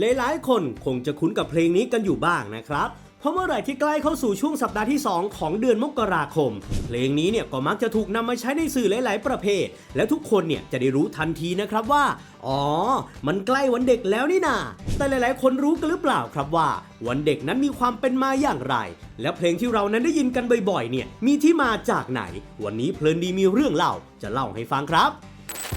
หลายๆ คนคงจะคุ้นกับเพลงนี้กันอยู่บ้างนะครับ เพราะเมื่อไหร่ที่ใกล้เข้าสู่ช่วงสัปดาห์ที่ 2 ของเดือนมกราคม เพลงนี้เนี่ยก็มักจะถูกนำมาใช้ในสื่อหลาย ๆ ประเภท และทุกคนเนี่ยจะได้รู้ทันทีนะครับว่า อ๋อ มันใกล้วันเด็กแล้วนี่นาแต่หลาย ๆ คนรู้กันหรือเปล่าครับว่า วันเด็กนั้นมีความเป็นมาอย่างไร และเพลงที่เรานั้นได้ยินกันบ่อย ๆ เนี่ยมีที่มาจากไหน วันนี้เพลินดีมีเรื่องเล่าจะเล่าให้ฟังครับ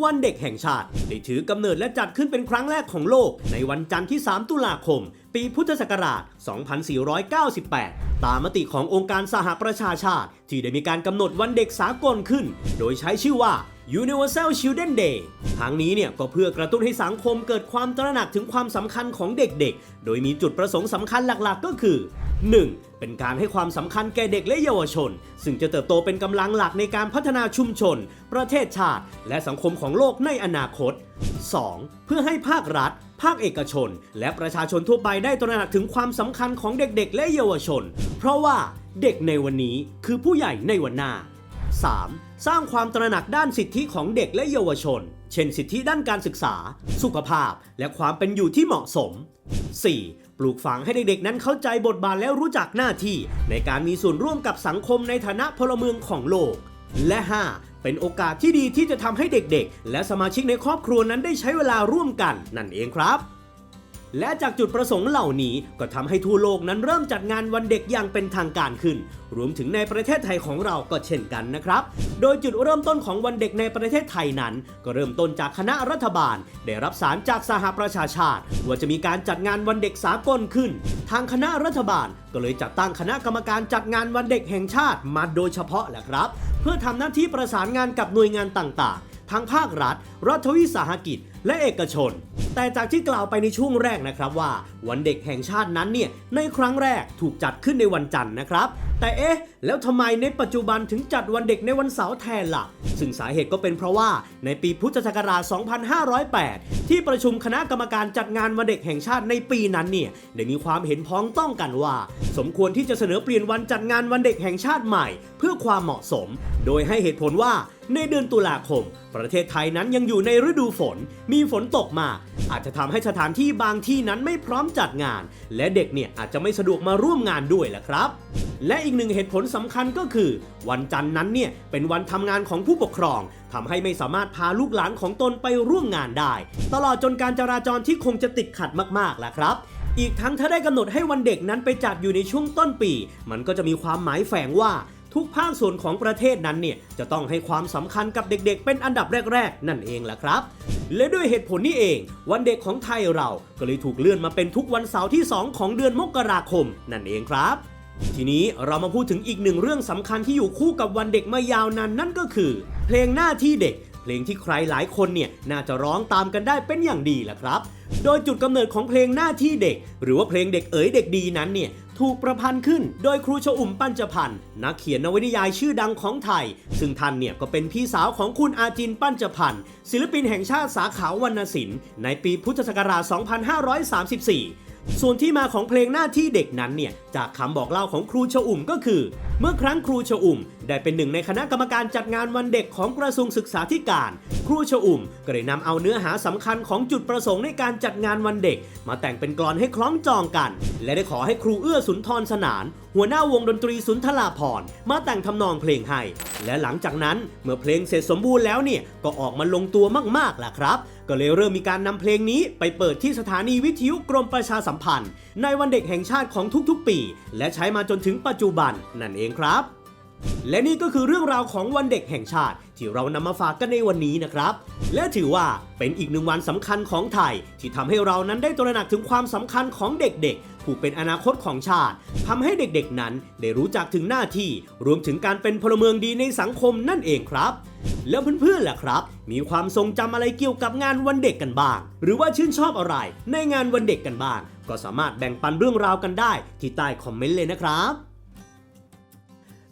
วันเด็กแห่งชาติ ได้ถือกำเนิดและจัดขึ้นเป็นครั้งแรกของโลก ในวันจันทร์ที่ 3 ตุลาคม ปีพุทธศักราช 2498 ตามมติขององค์การสหประชาชาติ ที่ได้มีการกำหนดวันเด็กสากลขึ้น โดยใช้ชื่อว่า Universal Children Day ทั้งนี้เนี่ยก็เพื่อกระตุ้นให้สังคมเกิดความตระหนักถึงความสำคัญของเด็กๆ โดยมีจุดประสงค์สำคัญหลักๆ ก็คือ 1. เป็นการให้ความสำคัญแก่เด็กและเยาวชน ซึ่งจะเติบโตเป็นกำลังหลักในการพัฒนาชุมชน ประเทศชาติ และสังคมของโลกในอนาคต 2. เพื่อให้ภาครัฐ ภาคเอกชน และประชาชนทั่วไปได้ตระหนักถึงความสำคัญของเด็กๆ และเยาวชน เพราะว่าเด็กในวันนี้คือผู้ใหญ่ในวันหน้า 3. สร้างความตระหนักด้านสิทธิของเด็กและเยาวชน เช่นสิทธิด้านการศึกษา สุขภาพ และความเป็นอยู่ที่เหมาะสม 4. ปลูกฝังให้เด็กๆนั้นเข้าใจบทบาทและรู้จักหน้าที่ ในการมีส่วนร่วมกับสังคมในฐานะพลเมืองของโลก และ 5. เป็นโอกาสที่ดีที่จะทำให้เด็กๆ และสมาชิกในครอบครัวนั้นได้ใช้เวลาร่วมกัน นั่นเองครับ และจากจุดประสงค์เหล่านี้ก็ทำให้ทั่วโลกนั้นเริ่มจัดงานวันเด็กอย่างเป็นทางการขึ้น รวมถึงในประเทศไทยของเราก็เช่นกันนะครับ โดยจุดเริ่มต้นของวันเด็กในประเทศไทยนั้น ก็เริ่มต้นจากคณะรัฐบาล ได้รับสารจากสหประชาชาติ ว่าจะมีการจัดงานวันเด็กสากลขึ้น ทางคณะรัฐบาลก็เลยจัดตั้งคณะกรรมการจัดงานวันเด็กแห่งชาติมาโดยเฉพาะแหละครับ เพื่อทำหน้าที่ประสานงานกับหน่วยงานต่างๆ ทั้งภาครัฐ รัฐวิสาหกิจ และเอกชน แต่จากที่กล่าวไปในช่วงแรกนะครับว่า วันเด็กแห่งชาตินั้นเนี่ยในครั้งแรกถูกจัดขึ้นในวันจันทร์นะครับ แต่เอ๊ะ แล้วทำไมในปัจจุบันถึงจัดวันเด็กในวันเสาร์แทนล่ะ ซึ่งสาเหตุก็เป็นเพราะว่าในปีพุทธศักราช 2508 ที่ประชุมคณะกรรมการจัดงานวันเด็กแห่งชาติในปีนั้นเนี่ยได้มีความเห็นพ้องต้องกันว่า สมควรที่จะเสนอเปลี่ยนวันจัดงานวันเด็กแห่งชาติใหม่ เพื่อความเหมาะสม โดยให้เหตุผลว่าในเดือนตุลาคม ประเทศไทยนั้นยังอยู่ในฤดูฝนมีฝนตกมากอาจจะทำให้สถานที่บางที่นั้นไม่พร้อมจัดงาน และเด็กเนี่ยอาจจะไม่สะดวกมาร่วมงานด้วยแหละครับ และอีกหนึ่งเหตุผลสำคัญก็คือ วันจันทร์นั้นเนี่ยเป็นวันทำงานของผู้ปกครองทำให้ไม่สามารถพาลูกหลานของตนไปร่วมงานได้ ตลอดจนการจราจรที่คงจะติดขัดมากๆแหละครับอีกทั้งถ้าได้กำหนดให้วันเด็กนั้นไปจัดอยู่ในช่วงต้นปี มันก็จะมีความหมายแฝงว่า ทุกภาคส่วนของประเทศนั้นเนี่ยจะต้องให้ความสำคัญกับเด็กๆ เป็นอันดับแรก ๆ นั่นเองแหละครับ และด้วยเหตุผลนี้เอง วันเด็กของไทยเราก็เลยถูกเลื่อนมาเป็นทุกวันเสาร์ที่ 2 ของเดือนมกราคม นั่นเองครับ ทีนี้เรามาพูดถึงอีกหนึ่งเรื่องสำคัญที่อยู่คู่กับวันเด็กมายาวนานนั่นก็คือ เพลงหน้าที่เด็ก เพลงที่ใครหลายคนเนี่ยน่าจะร้องตามกันได้เป็นอย่างดีแหละครับ โดยจุดกำเนิดของเพลงหน้าที่เด็ก หรือว่าเพลงเด็กเอ๋ยเด็กดีนั้นเนี่ยถูกประพันธ์ขึ้นโดยครูชอุ่มปัญจพันธ์นักเขียนนวนิยายชื่อดังของไทย ซึ่งท่านเนี่ยก็เป็นพี่สาวของคุณอาจินปัญจพันธ์ศิลปินแห่งชาติสาขาวรรณศิลป์ในปีพุทธศักราช 2534ส่วนที่มาของเพลงหน้าที่เด็กนั้นเนี่ย จากคำบอกเล่าของครูชอุ่มก็คือ เมื่อครั้งครูชอุ่ม ได้เป็นหนึ่งในคณะกรรมการจัดงานวันเด็กของกระทรวงศึกษาธิการ ครูชอุ่มก็ได้นำเอาเนื้อหาสำคัญของจุดประสงค์ในการจัดงานวันเด็ก มาแต่งเป็นกลอนให้คล้องจองกัน และได้ขอให้ครูเอื้อสุนทรสนาน หัวหน้าวงดนตรีสุนทราพรมาแต่งทำนองเพลงให้ และหลังจากนั้นเมื่อเพลงเสร็จสมบูรณ์แล้วเนี่ยก็ออกมาลงตัวมากๆล่ะครับ ก็เลยเริ่มมีการนำเพลงนี้ไปเปิดที่สถานีวิทยุกรมประชาสัมพันธ์ ในวันเด็กแห่งชาติของทุกๆ ปี และใช้มาจนถึงปัจจุบันนั่นเองครับ และนี่ก็คือเรื่องราวของวันเด็กแห่งชาติ ที่เรานำมาฝากกันในวันนี้นะครับ และถือว่าเป็นอีกหนึ่งวันสำคัญของไทย ที่ทำให้เรานั้นได้ตระหนักถึงความสำคัญของเด็กๆ ผู้เป็นอนาคตของชาติทำให้เด็กๆนั้นได้รู้จักถึงหน้าที่ รวมถึงการเป็นพลเมืองดีในสังคมนั่นเองครับ แล้วเพื่อนๆล่ะครับ มีความทรงจำอะไรเกี่ยวกับงานวันเด็กกันบ้าง หรือว่าชื่นชอบอะไรในงานวันเด็กกันบ้าง ก็สามารถแบ่งปันเรื่องราวกันได้ที่ใต้คอมเมนต์เลยนะครับ